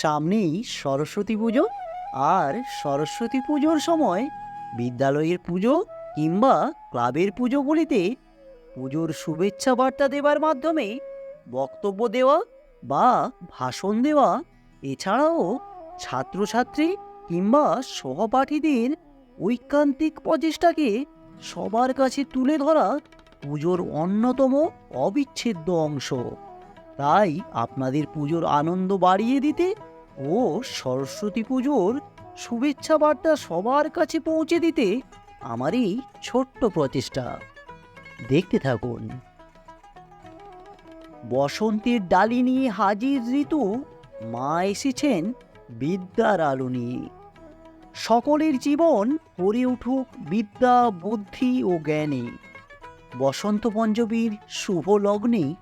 সামনেই সরস্বতী পুজো আর সরস্বতী পুজোর সময় বিদ্যালয়ের পুজো কিংবা ক্লাবের পুজোগুলিতে পুজোর শুভেচ্ছা বার্তা দেওয়ার মাধ্যমে বক্তব্য দেওয়া বা ভাষণ দেওয়া, এছাড়াও ছাত্রছাত্রী কিংবা সহপাঠীদের ঐকান্তিক প্রচেষ্টাকে সবার কাছে তুলে ধরা পুজোর অন্যতম অবিচ্ছেদ্য অংশ। তাই আপনাদের পুজোর আনন্দ বাড়িয়ে দিতে ও সরস্বতী পুজোর শুভেচ্ছা বার্তা সবার কাছে পৌঁছে দিতে আমার এই ছোট্ট প্রচেষ্টা। দেখতে থাকুন। বসন্তের ডালি নিয়ে হাজির ঋতু, মা এসেছেন বিদ্যার আলো নিয়ে। সকলের জীবন ভরে উঠুক বিদ্যা, বুদ্ধি ও জ্ঞানে। বসন্ত পঞ্চমীর শুভ লগ্নে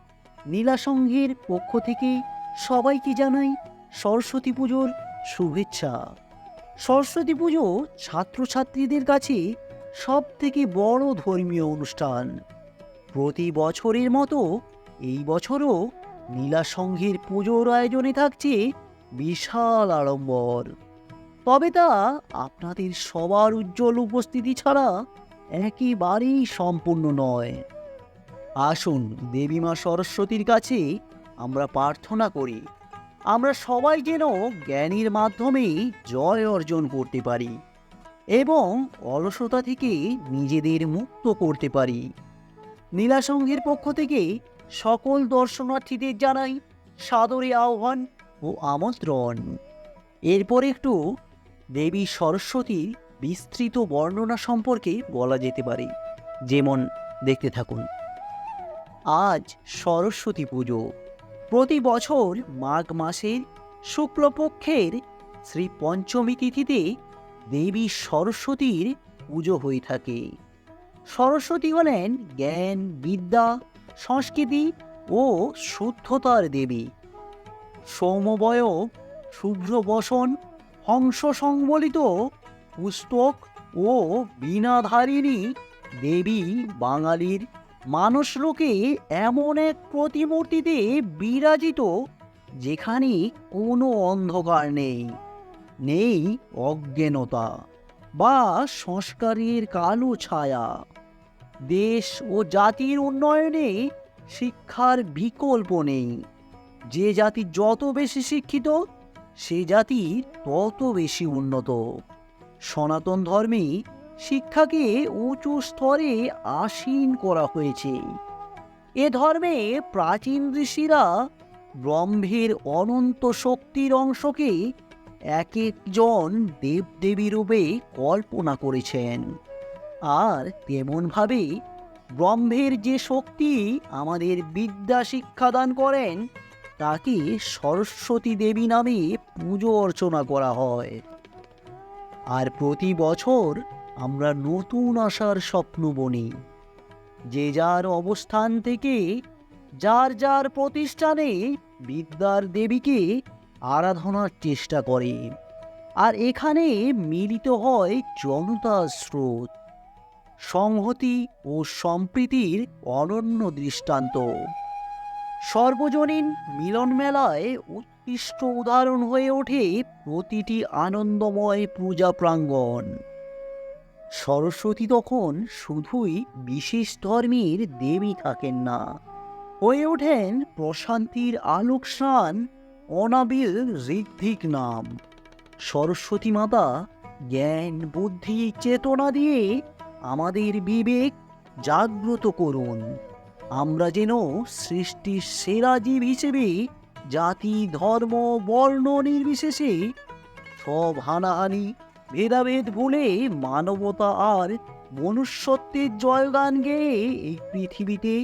নীলাসংঘের পক্ষ থেকে সবাইকে জানাই সরস্বতী পুজোর শুভেচ্ছা। সরস্বতী পুজো ছাত্রছাত্রীদের কাছে সব থেকে বড় ধর্মীয় অনুষ্ঠান। প্রতি বছরের মতো এই বছরও নীলাসংঘের পুজোর আয়োজনে থাকছে বিশাল আড়ম্বর। তবে তা আপনাদের সবার উজ্জ্বল উপস্থিতি ছাড়া একেবারেই সম্পূর্ণ নয়। আসুন, দেবী মা সরস্বতীর কাছে আমরা প্রার্থনা করি। আমরা সবাই যেন জ্ঞানের মাধ্যমে জয় অর্জন করতে পারি এবং অলসতা থেকে নিজেদের মুক্ত করতে পারি। নীলাসংঘের পক্ষ থেকে সকল দর্শনার্থীদের জানাই সাদরে আহ্বান ও আমন্ত্রণ। এরপর একটু দেবী সরস্বতীর বিস্তৃত বর্ণনা সম্পর্কে বলা যেতে পারে। যেমন, দেখতে থাকুন। আজ সরস্বতী পুজো। প্রতি বছর মাঘ মাসের শুক্লপক্ষের শ্রী পঞ্চমী তিথিতে দেবী সরস্বতীর পুজো হয়ে থাকে। সরস্বতী হলেন জ্ঞান, বিদ্যা, সংস্কৃতি ও শুদ্ধতার দেবী। সৌমবয় শুভ্র বসন হংস সংবলিত, পুস্তক ও বীণাধারিণী দেবী বাঙালির মানসলোকে এমন এক প্রতিমূর্তিতে বিরাজিত যেখানে কোনো অন্ধকার নেই নেই অজ্ঞানতা বা সংস্কারের কালো ছায়া। দেশ ও জাতির উন্নয়নে শিক্ষার বিকল্প নেই। যে জাতি যত বেশি শিক্ষিত, সে জাতি তত বেশি উন্নত। সনাতন ধর্মে শিক্ষাকে উঁচু স্তরে আসীন করা হয়েছে। এ ধর্মে প্রাচীন ঋষিরা ব্রহ্মের অনন্ত শক্তির অংশকে এক একজন দেবদেবী রূপে কল্পনা করেছেন। আর তেমনভাবে ব্রহ্মের যে শক্তি আমাদের বিদ্যা শিক্ষাদান করেন, তাকে সরস্বতী দেবী নামে পুজো অর্চনা করা হয়। আর প্রতি বছর আমরা নতুন আশার স্বপ্ন বনি। যে যার অবস্থান থেকে, যার যার প্রতিষ্ঠানে বিদ্যার দেবীকে আরাধনার চেষ্টা করে। আর এখানে মিলিত হয় জনতার স্রোত। সংহতি ও সম্প্রীতির অনন্য দৃষ্টান্ত। সর্বজনীন মিলন মেলায় উৎকৃষ্ট উদাহরণ হয়ে ওঠে প্রতিটি আনন্দময় পূজা প্রাঙ্গণ। সরস্বতী তখন শুধুই বিশেষ ধর্মের দেবী থাকেন না। হয়ে ওঠেন প্রশান্তির আলোক স্নান অনাবিল ঋদ্ধিক নাম। সরস্বতী মাতা জ্ঞান, বুদ্ধি, চেতনা দিয়ে আমাদের বিবেক জাগ্রত করুন। আমরা যেন সৃষ্টির সেরা জীব হিসেবে জাতি, ধর্ম, বর্ণ নির্বিশেষে সব হানাহানি ভেদাভেদ ভুলে মানবতা আর মনুষ্যত্বের জয়গান গেয়ে এই পৃথিবীতে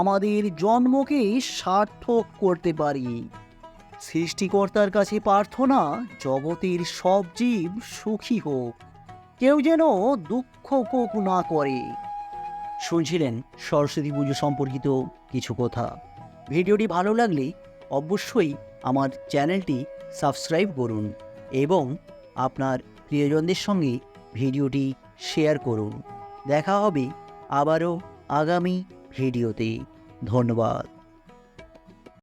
আমাদের জন্মকে সার্থক করতে পারি। সৃষ্টিকর্তার কাছে প্রার্থনা জগতের সব জীব সুখী হোক, কেউ যেন দুঃখ কোক না করে। শুনছিলেন সরস্বতী পুজো সম্পর্কিত কিছু কথা। ভিডিওটি ভালো লাগলে অবশ্যই আমার চ্যানেলটি সাবস্ক্রাইব করুন এবং আপনার প্রিয়জনদের সঙ্গে ভিডিওটি শেয়ার করুন। দেখা হবে আবারও আগামী ভিডিওতে। ধন্যবাদ।